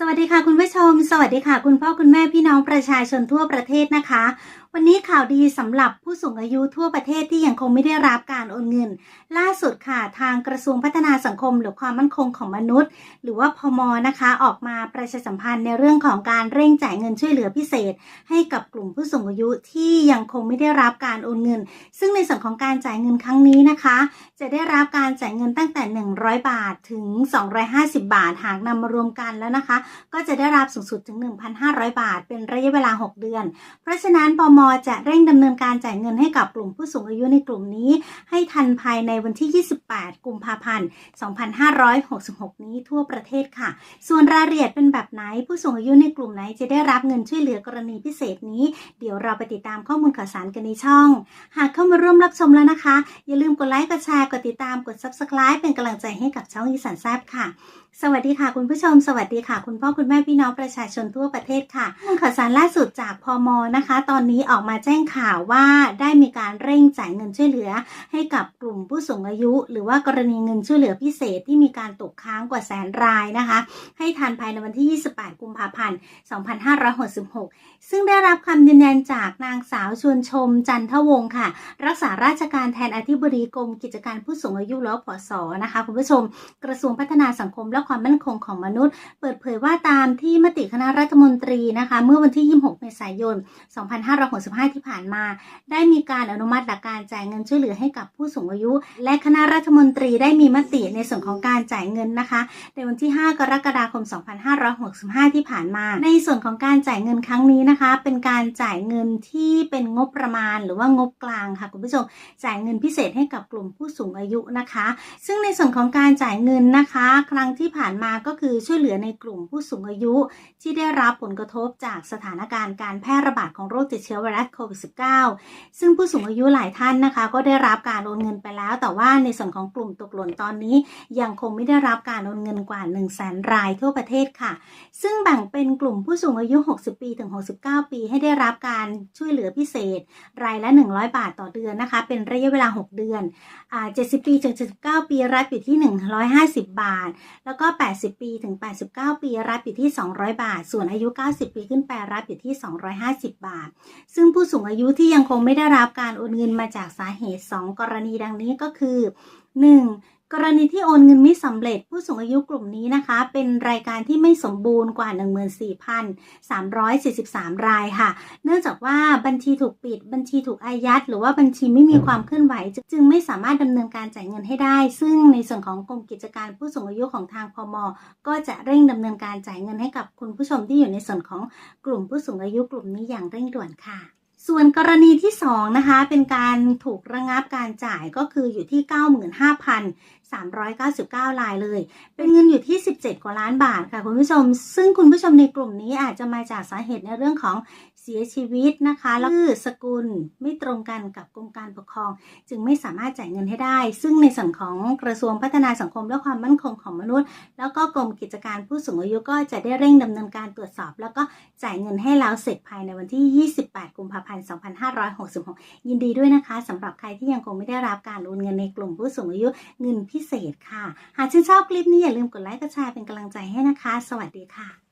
สวัสดีค่ะคุณผู้ชม สวัสดีค่ะ คุณพ่อคุณแม่พี่น้องประชาชนทั่วประเทศนะคะ วันนี้ข่าวดีสำหรับผู้สูงอายุทั่วประเทศที่ยังคงไม่ได้รับการโอนเงิน ล่าสุดค่ะทางกระทรวงพัฒนาสังคมหรือความมั่นคงของมนุษย์ หรือว่าพมนะคะ ออกมาประชาสัมพันธ์ในเรื่องของการเร่งจ่ายเงินช่วยเหลือพิเศษ ให้กับกลุ่มผู้สูงอายุที่ยังคงไม่ได้รับการโอนเงิน ซึ่งในส่วนของการจ่ายเงินครั้งนี้นะคะ จะได้รับการจ่ายเงินตั้งแต่ 100 บาทถึง 250 บาทหากนำมารวมกันแล้วนะคะก็จะได้รับสูงสุดถึง 1,500 บาท เป็นระยะเวลา 6 เดือน เพราะฉะนั้นปมจะเร่งดำเนินการจ่ายเงินให้กับกลุ่มผู้สูงอายุในกลุ่มนี้ ให้ทันภายในวันที่ 28 กุมภาพันธ์ 2566 นี้ทั่วประเทศค่ะ ส่วนรายละเอียดเป็นแบบไหนผู้สูงอายุในกลุ่มไหนจะได้รับเงินช่วยเหลือกรณีพิเศษนี้ เดี๋ยวเราไปติดตามข้อมูลข่าวสารกันในช่อง หากเข้ามาร่วมรับชมแล้วนะคะ อย่าลืมกดไลค์กดแชร์กดติดตามกด Subscribe เป็นกำลังใจให้กับช่องอีสานแซบค่ะ สวัสดีค่ะคุณผู้ชม สวัสดีค่ะคุณพ่อคุณแม่พี่น้องประชาชนทั่วประเทศค่ะข่าวสารล่าสุดจากพมนะคะ ตอนนี้ออกมาแจ้งข่าวว่าได้มีการเร่งจ่ายเงินช่วยเหลือ ให้กับกลุ่มผู้สูงอายุ หรือว่ากรณีเงินช่วยเหลือพิเศษที่มีการตกค้างกว่าแสนรายนะคะ ให้ทันภายในวันที่ 28 กุมภาพันธ์ 2566 ซึ่งได้รับคำยืนยันจากนางสาวชวนชมจันทวงศ์ค่ะ รักษาราชการแทนอธิบดีกรมกิจการผู้สูงอายุหรือว่าผสนะคะคุณผู้ชม กระทรวงพัฒนาสังคมและความมั่นคงของมนุษย์ เปิดเผยว่า่าตามที่มติคณะรัฐมนตรีนะคะ เมื่อวันที่ 26 เมษายน 2565 ที่ผ่านมา ได้มีการอนุมัติหลักการจ่ายเงินช่วยเหลือให้กับผู้สูงอายุ และคณะรัฐมนตรีได้มีมติในส่วนของการจ่ายเงินนะคะในวันที่ 5 กรกฎาคม 2565 ที่ผ่านมา ในส่วนของการจ่ายเงินครั้งนี้นะคะ เป็นการจ่ายเงินที่เป็นงบประมาณ หรือว่างบกลางค่ะคุณผู้ชมจ่ายเงินพิเศษให้กับกลุ่มผู้สูงอายุนะคะ ซึ่งในส่วนของการจ่ายเงินนะคะ ครั้งที่ผ่านมาก็คือช่วยเหลือในกลุ่มผู้สูงอายุ ที่ได้รับผลกระทบจากสถานการณ์การแพร่ระบาดของโรคติดเชื้อไวรัสโควิด -19 ซึ่งผู้สูงอายุหลายท่านนะคะ ก็ได้รับการโอนเงินไปแล้ว แต่ว่าในส่วนของกลุ่มตกหล่นตอนนี้ ยังคงไม่ได้รับการโอนเงินกว่า 1 0 0 0 0แสนรายทั่วประเทศค่ะ ซึ่งแบ่งเป็นกลุ่มผู้สูงอายุ 60 ปีถึง 69 ปี ให้ได้รับการช่วยเหลือพิเศษ รายละ 100 บาทต่อเดือนนะคะ เป็นระยะเวลา 6 เดือนอ่า70 ปีถึง 79 ปีรับอยู่ที่ 150 บาท แล้วก็ 80 ปีถึง 89 ปีรับอยู่ที่ 200 บาท ส่วนอายุ 90 ปีขึ้นไปรับอยู่ที่ 250 บาท ซึ่งผู้สูงอายุที่ยังคงไม่ได้รับการโอนเงินมาจากสาเหตุ 2 กรณีดังนี้ก็คือ 1. กรณีที่โอนเงินไม่สำเร็จผู้สูงอายุกลุ่มนี้นะคะ เป็นรายการที่ไม่สมบูรณ์กว่า 14,343 รายค่ะ เนื่องจากว่าบัญชีถูกปิด บัญชีถูกอายัด หรือว่าบัญชีไม่มีความเคลื่อนไหว จึงไม่สามารถดำเนินการจ่ายเงินให้ได้ ซึ่งในส่วนของกรมกิจการผู้สูงอายุของทางพม ก็จะเร่งดำเนินการจ่ายเงินให้กับคุณผู้ชมที่อยู่ในส่วนของกลุ่มผู้สูงอายุกลุ่มนี้อย่างเร่งด่วนค่ะส่วนกรณีที่ 2 นะคะ เป็นการถูกระงับการจ่ายก็คืออยู่ที่ 399รายเลย เป็นเงินอยู่ที่ 17 กว่าล้านบาทค่ะคุณผู้ชม ซึ่งคุณผู้ชมในกลุ่มนี้อาจจะมาจากสาเหตุในเรื่องของเสียชีวิตนะคะแล้วชื่อสกุลไม่ตรงกันกับกรมการปกครอง จึงไม่สามารถจ่ายเงินให้ได้ ซึ่งในส่วนของกระทรวงพัฒนาสังคมและความมั่นคงของมนุษย์ แล้วก็กรมกิจการผู้สูงอายุก็จะได้เร่งดำเนินการตรวจสอบ แล้วก็จ่ายเงินให้แล้วเสร็จภายในวันที่ 28 กุมภาพันธ์ 2566 ยินดีด้วยนะคะสำหรับใครที่ยังคงไม่ได้รับการโอนเงินในกลุ่มผู้สูงอายุเงินพิเศษค่ะ หากชื่นชอบคลิปนี้อย่าลืมกดไลค์กดแชร์เป็นกำลังใจให้นะคะ สวัสดีค่ะ